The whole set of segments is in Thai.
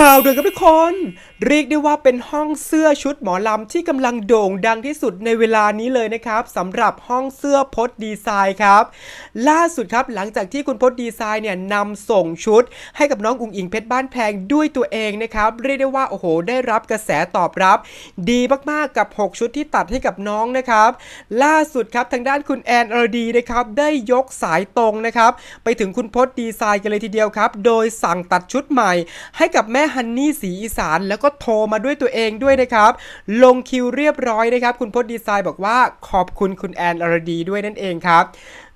ข่าวด่วนครับทุกคน เรียกได้ว่าเป็นห้องเสื้อชุดหมอลำที่กำลังโด่งดังที่สุดในเวลานี้เลยนะครับสำหรับห้องเสื้อพดดีไซน์ครับ ล่าสุดครับหลังจากที่คุณพดดีไซน์เนี่ยนำส่งชุด ให้กับน้องอุ๋งอิงเพชรบ้านแพงด้วยตัวเองนะครับ เรียกได้ว่าโอ้โห ได้รับกระแสตอบรับ ดีมากๆกับ 6 ชุดที่ตัดให้กับน้องนะครับ ล่าสุดครับทางด้านคุณแอนอรดีนะครับได้ยกสายตรงนะครับไปถึงคุณพดดีไซน์กันเลยทีเดียวครับ โดยสั่งตัดชุดใหม่ให้กับแม่ฮันนี่สีอีสาน แล้วก็โทรมาด้วยตัวเองด้วยนะครับ ลงคิวเรียบร้อยนะครับ คุณพดดีไซน์บอกว่าขอบคุณคุณแอนอรดีด้วยนั่นเองครับ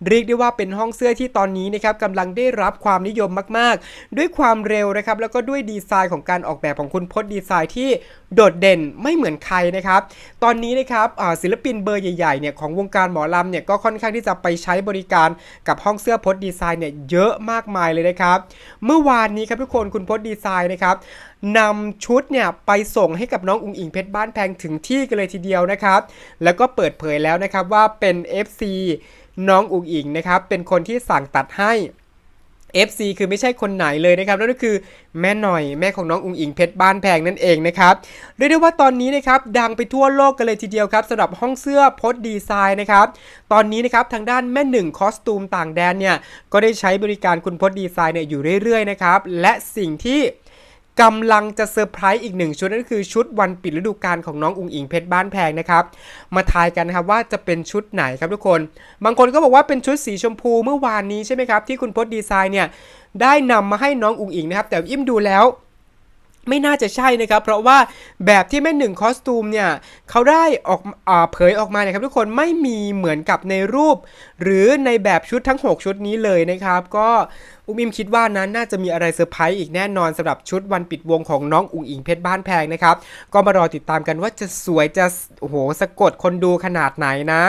เรียกได้ว่าเป็นห้องเสื้อที่ตอนนี้นะครับกำลังได้รับความนิยมมาก ๆ ด้วยความเร็วนะครับแล้วก็ด้วยดีไซน์ของการออกแบบของคุณพจน์ดีไซน์ที่โดดเด่นไม่เหมือนใครนะครับ ตอนนี้นะครับศิลปินเบอร์ใหญ่ๆเนี่ยของวงการหมอลำเนี่ยก็ค่อนข้างที่จะไปใช้บริการกับห้องเสื้อพจน์ดีไซน์เนี่ยเยอะมากมายเลยนะครับ เมื่อวานนี้ครับทุกคนคุณพจน์ดีไซน์นะครับนำชุดเนี่ยไปส่งให้กับน้องอุ๋งอิงเพชรบ้านแพงถึงที่กันเลยทีเดียวนะครับ แล้วก็เปิดเผยแล้วนะครับว่าเป็น FC น้องอุ๋งอิงนะครับเป็นคนที่สั่งตัดให้ FC คือไม่ใช่คนไหนเลยนะครับนั่นก็คือแม่หน่อยแม่ของน้องอุงอิงเพชรบ้านแพงนั่นเองนะครับเรียกได้ว่าตอนนี้นะครับดังไปทั่วโลกกันเลยทีเดียวครับสำหรับห้องเสื้อพดดีไซน์นะครับตอนนี้นะครับทางด้านแม่หนึ่งคอสตูมต่างแดนเนี่ยก็ได้ใช้บริการคุณพดดีไซน์เนี่ยอยู่เรื่อยๆนะครับและสิ่งที่ กำลังจะเซอร์ไพรส์อีกหนึ่งชุดนั่นคือชุดวันปิดฤดูกาลของน้องอุ๋งอิงเพชรบ้านแพงนะครับ มาทายกันนะครับว่าจะเป็นชุดไหนครับทุกคน บางคนก็บอกว่าเป็นชุดสีชมพูเมื่อวานนี้ใช่ไหมครับ ที่คุณพจน์ดีไซน์เนี่ยได้นำมาให้น้องอุ๋งอิงนะครับ แต่อิ่มดูแล้วไม่น่าจะใช่นะครับ เพราะว่าแบบที่แม่หนึ่งคอสตูมเนี่ยเขาได้ออกอเผยออกมาเนี่ยครับทุกคนไม่มีเหมือนกับในรูป หรือในแบบชุดทั้ง 6 ชุดนี้เลยนะครับ ก็ อุ้มอิมคิดว่านั้นน่าจะมีอะไรเซอร์ไพรส์อีกแน่นอนสำหรับชุดวันปิดวงของน้องอุ๋งอิงเพชรบ้านแพงนะครับ ก็มารอติดตามกันว่าจะสวยจะโอ้โหสะกดคนดูขนาดไหนนะ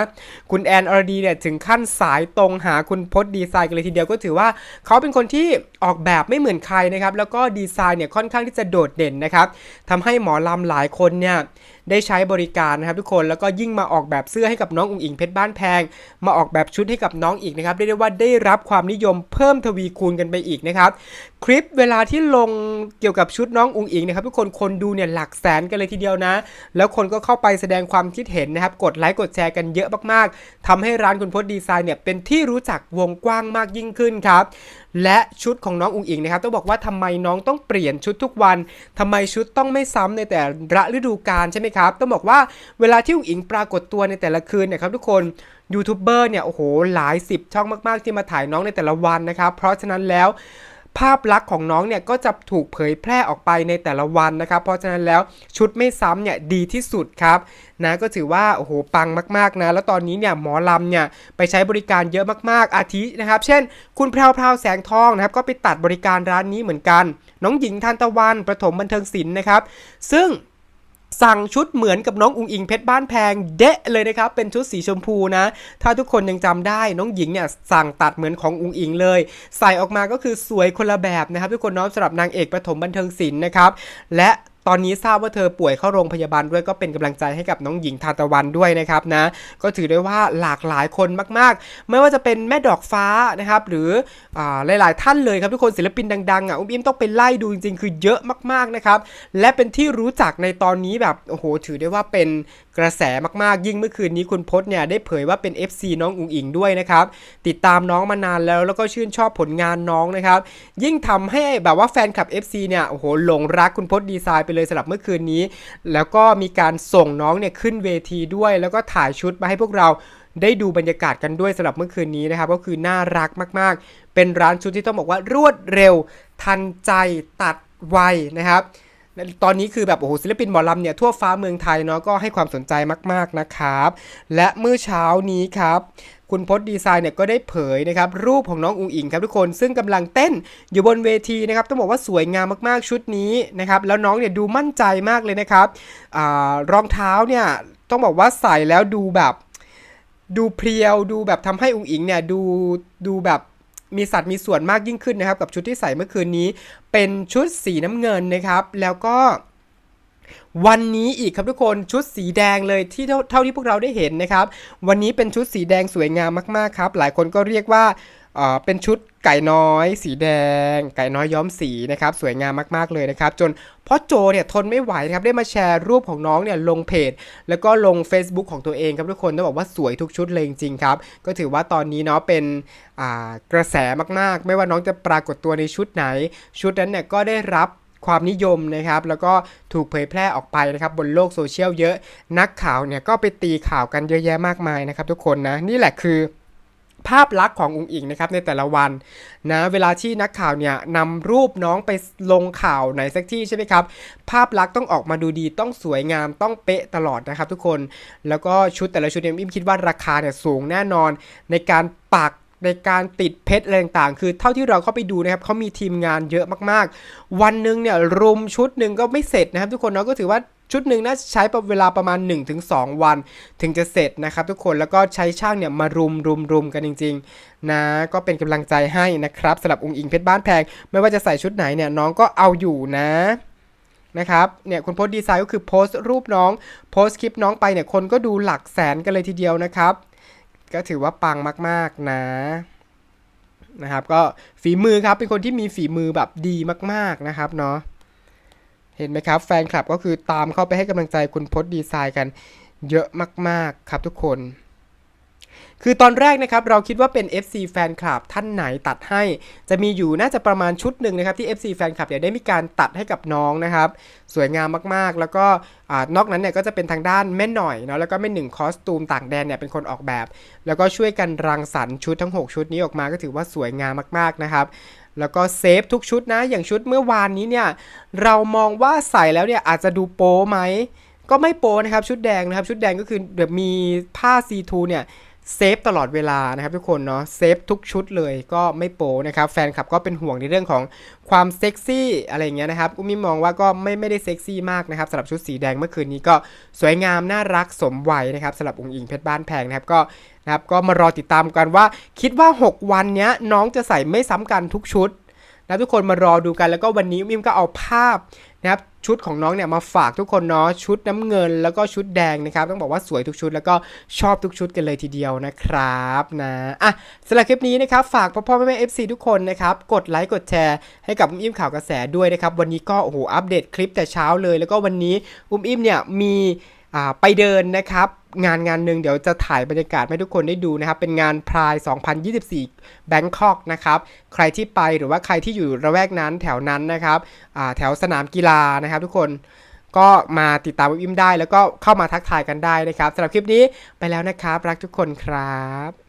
คุณแอนอรดีเนี่ยถึงขั้นสายตรงหาคุณพจน์ดีไซน์กันเลยทีเดียวก็ถือว่า เขาเป็นคนที่ออกแบบไม่เหมือนใครนะครับแล้วก็ดีไซน์เนี่ยค่อนข้างที่จะโดดเด่นนะครับทำให้หมอลำหลายคนเนี่ยได้ใช้บริการนะครับทุกคนแล้วก็ยิ่งมาออกแบบเสื้อให้กับน้องอุ๋งอิงเพชรบ้านแพง มาออกแบบชุดให้กับน้องอีกนะครับเรียกได้ว่าได้รับความนิยมเพิ่มทวีคูณกันไปอีกนะครับ คลิปเวลาที่ลงเกี่ยวกับชุดน้องอุงอิงนะครับทุกคนคนดูเนี่ยหลักแสนกันเลยทีเดียวนะ แล้วคนก็เข้าไปแสดงความคิดเห็นนะครับ กดไลค์กดแชร์กันเยอะมากๆทำให้ร้านคุณพจน์ดีไซน์เนี่ยเป็นที่รู้จักวงกว้างมากยิ่งขึ้นครับ และชุดของน้องอุงอิงนะครับต้องบอกว่าทำไมน้องต้องเปลี่ยนชุดทุกวันทำไมชุดต้องไม่ซ้ำในแต่ละฤดูกาลใช่ไหมครับต้องบอกว่าเวลาที่อุงอิงปรากฏตัวในแต่ละคืนเนี่ยครับทุกคนยูทูบเบอร์เนี่ยโอ้โหหลายสิบช่องมากๆ ที่มาถ่ายน้องในแต่ละวันนะครับเพราะฉะนั้นแล้ว ภาพลักษณ์ของน้องเนี่ยก็จะถูกเผยแพร่ออกไปในแต่ละวันนะครับ เพราะฉะนั้นแล้วชุดไม่ซ้ำเนี่ยดีที่สุดครับนะก็ถือว่าโอ้โหปังมากๆนะแล้วตอนนี้เนี่ยหมอลำเนี่ยไปใช้บริการเยอะมากๆอาทินะครับ เช่น คุณแพรวพราวแสงทองนะครับก็ไปตัดบริการร้านนี้เหมือนกัน น้องหญิงทันตะวันประถมบันเทิงศิลป์นะครับ ซึ่ง สั่งชุดเหมือนกับน้องอุงอิงเพชรบ้านแพงเดะเลยนะครับ เป็นชุดสีชมพูนะ ถ้าทุกคนยังจำได้น้องหญิงเนี่ยสั่งตัดเหมือนของอุงอิงเลย ใส่ออกมาก็คือสวยคนละแบบนะครับ ทุกคนน้อมสำหรับนางเอกปฐมบันเทิงศิลป์นะครับและ ตอนนี้ทราบว่าเธอป่วยเข้าโรงพยาบาลด้วยก็เป็นกำลังใจให้กับน้องหญิงทานตะวันด้วยนะครับนะ ก็ถือได้ว่าหลากหลายคนมากๆ ไม่ว่าจะเป็นแม่ดอกฟ้านะครับหรืออ่าหลายๆท่านเลยครับทุกคนศิลปินดังๆอะอุ้มอิมต้องไปไล่ดูจริงๆ คือเยอะมากๆนะครับและเป็นที่รู้จักในตอนนี้แบบโอ้โหถือได้ว่าเป็นกระแสมากๆ ยิ่งเมื่อคืนนี้คุณพจน์เนี่ยได้เผยว่าเป็น FC น้องอุ๋งอิงด้วยนะครับติดตามน้องมานานแล้วแล้วก็ชื่นชอบผลงานน้องนะครับยิ่งทำให้แบบว่าแฟนคลับ FC เนี่ยโอ้โหหลงรักคุณพจน์ดีไซน์เลยสำหรับเมื่อคืนนี้ แล้วก็มีการส่งน้องเนี่ยขึ้นเวทีด้วย แล้วก็ถ่ายชุดมาให้พวกเราได้ดูบรรยากาศกันด้วยสำหรับเมื่อคืนนี้นะครับ ก็คือน่ารักมากๆ เป็นร้านชุดที่ต้องบอกว่ารวดเร็ว ทันใจตัดไวนะครับตอนนี้คือแบบโอ้โหศิลปินหมอลำเนี่ยทั่วฟ้าเมืองไทยเนาะก็ให้ความสนใจมากๆนะครับ และเมื่อเช้านี้ครับ คุณพจน์ดีไซน์เนี่ยก็ได้เผยนะครับรูปของน้องอุ๋งอิงครับทุกคนซึ่งกำลังเต้นอยู่บนเวทีนะครับต้องบอกว่าสวยงามมากๆชุดนี้นะครับแล้วน้องเนี่ยดูมั่นใจมากเลยนะครับอรองเท้าเนี่ยต้องบอกว่าใส่แล้วดูแบบดูเพรียวดูแบบทำให้อุ๋งอิงเนี่ยดูดูแบบมีสัตว์มีส่วนมากยิ่งขึ้นนะครับกับชุดที่ใส่เมื่อคืนนี้ เป็นชุดสีน้ำเงินนะครับ แล้วก็ วันนี้อีกครับทุกคนชุดสีแดงเลยที่เท่าที่พวกเราได้เห็นนะครับ วันนี้เป็นชุดสีแดงสวยงามมากๆครับ หลายคนก็เรียกว่าเป็นชุดไก่น้อย สีแดง ไก่น้อยย้อมสีนะครับสวยงามมากๆเลยนะครับ จนพ่อโจเนี่ยทนไม่ไหวนะครับได้มาแชร์รูปของน้องเนี่ยลงเพจ แล้วก็ลง Facebook ของตัวเองครับทุกคนต้องบอกว่าสวยทุกชุดเลยจริงๆครับ ก็ถือว่าตอนนี้เนาะเป็นกระแสมากๆ ไม่ว่าน้องจะปรากฏตัวในชุดไหน ชุดนั้นเนี่ยก็ได้รับ ความนิยมนะครับแล้วก็ถูกเผยแพร่ออกไปนะครับบนโลกโซเชียลเยอะนักข่าวเนี่ยก็ไปตีข่าวกันเยอะแยะมากมายนะครับทุกคนนะนี่แหละคือภาพลักษณ์ของอุงอิงนะครับในแต่ละวันนะเวลาที่นักข่าวเนี่ยนำรูปน้องไปลงข่าวไหนสักที่ใช่ไหมครับ ภาพลักษณ์ต้องออกมาดูดีต้องสวยงามต้องเป๊ะตลอดนะครับทุกคนแล้วก็ชุดแต่ละชุดเนี่ยอิมคิดว่าราคาเนี่ยสูงแน่นอนในการปัก ในการติดเพชรอะไรต่างๆ คือเท่าที่เราเข้าไปดูนะครับเขามีทีมงานเยอะมากๆ วันหนึ่งเนี่ยรุมชุดหนึ่งก็ไม่เสร็จนะครับ ทุกคนเนาะก็ถือว่าชุดหนึ่งน่าจะใช้เวลาประมาณ 1-2 วัน ถึงจะเสร็จนะครับ ทุกคนแล้วก็ใช้ช่างเนี่ยมารุมรุมรุมกันจริง ๆ นะ ก็เป็นกำลังใจให้นะครับสำหรับองค์อิงเพชรบ้านแพง ไม่ว่าจะใส่ชุดไหนเนี่ยน้องก็เอาอยู่นะนะครับเนี่ยคุณโพสต์ดีไซน์ก็คือโพสต์รูปน้อง โพสต์คลิปน้องไปเนี่ยคนก็ดูหลักแสนกันเลยทีเดียวนะครับ ก็ถือว่าปังมาก ๆ นะนะครับ ก็ฝีมือครับเป็นคนที่มีฝีมือแบบดีมาก ๆ นะครับเนาะเห็นไหมครับ แฟนคลับก็คือตามเข้าไปให้กำลังใจคุณพจน์ดีไซน์กันเยอะมาก ๆ ครับทุกคน คือตอนแรกนะครับเราคิดว่าเป็น FC แฟนคลับท่านไหนตัดให้ จะมีอยู่น่าจะประมาณชุดหนึ่งนะครับที่ FC แฟนคลับเนี่ยได้มีการตัดให้กับน้องนะครับ สวยงามมากๆ แล้วก็นอกนั้นเนี่ยก็จะเป็นทางด้านแม่หน่อยเนาะแล้วก็แม่หนึ่งคอสตูมต่างแดนเนี่ยเป็นคนออกแบบ แล้วก็ช่วยกันรังสรรค์ชุดทั้ง 6 ชุดนี้ออกมาก็ถือว่าสวยงามมากๆนะครับแล้วก็เซฟทุกชุดนะ อย่างชุดเมื่อวานนี้เนี่ย เรามองว่าใส่แล้วเนี่ยอาจจะดูโป๊ไหม ก็ไม่โป๊นะครับ ชุดแดงนะครับ ชุดแดงก็คือแบบมีผ้าซีทูเนี่ย เซฟตลอดเวลานะครับทุกคนเนาะเซฟทุกชุดเลยก็ไม่โปนะครับแฟนคลับก็เป็นห่วงในเรื่องของความเซ็กซี่อะไรเงี้ยนะครับอุ้มมิมองว่าก็ไม่ไม่ได้เซ็กซี่มากนะครับสำหรับชุดสีแดงเมื่อคืนนี้ก็สวยงามน่ารักสมวัยนะครับสำหรับองค์อิงเพชรบ้านแพงนะครับก็นะครับก็มารอติดตามกันว่า คิดว่า 6 วันเนี้ยน้องจะใส่ไม่ซ้ำกันทุกชุดนะทุกคนมารอดูกันแล้วก็วันนี้มิมก็เอาภาพนะครับ ชุดของน้องเนี่ยมาฝากทุกคนเนาะชุดน้ำเงินแล้วก็ชุดแดงนะครับ ต้องบอกว่าสวยทุกชุดแล้วก็ชอบทุกชุดกันเลยทีเดียวนะครับนะอะสำหรับคลิปนี้นะครับฝากพ่อพ่อแม่แม่เอฟซีทุกคนนะครับกดไลค์กดแชร์ให้กับอุ้มอิ่มข่าวกระแสด้วยนะครับวันนี้ก็โอ้โหอัปเดตคลิปแต่เช้าเลย แล้วก็วันนี้อุ้มอิ่มเนี่ยมีอ่าไปเดินนะครับ งานงานหนึ่งเดี๋ยวจะถ่ายบรรยากาศให้ทุกคนได้ดูนะครับ เป็นงานพราย 2024 แบงคอกนะครับ ใครที่ไปหรือว่าใครที่อยู่ระแวกนั้นแถวนั้นนะครับแถวสนามกีฬานะครับทุกคนก็มาติดตามวิมได้ แล้วก็เข้ามาทักทายกันได้นะครับสำหรับคลิปนี้ไปแล้วนะครับ รักทุกคนครับ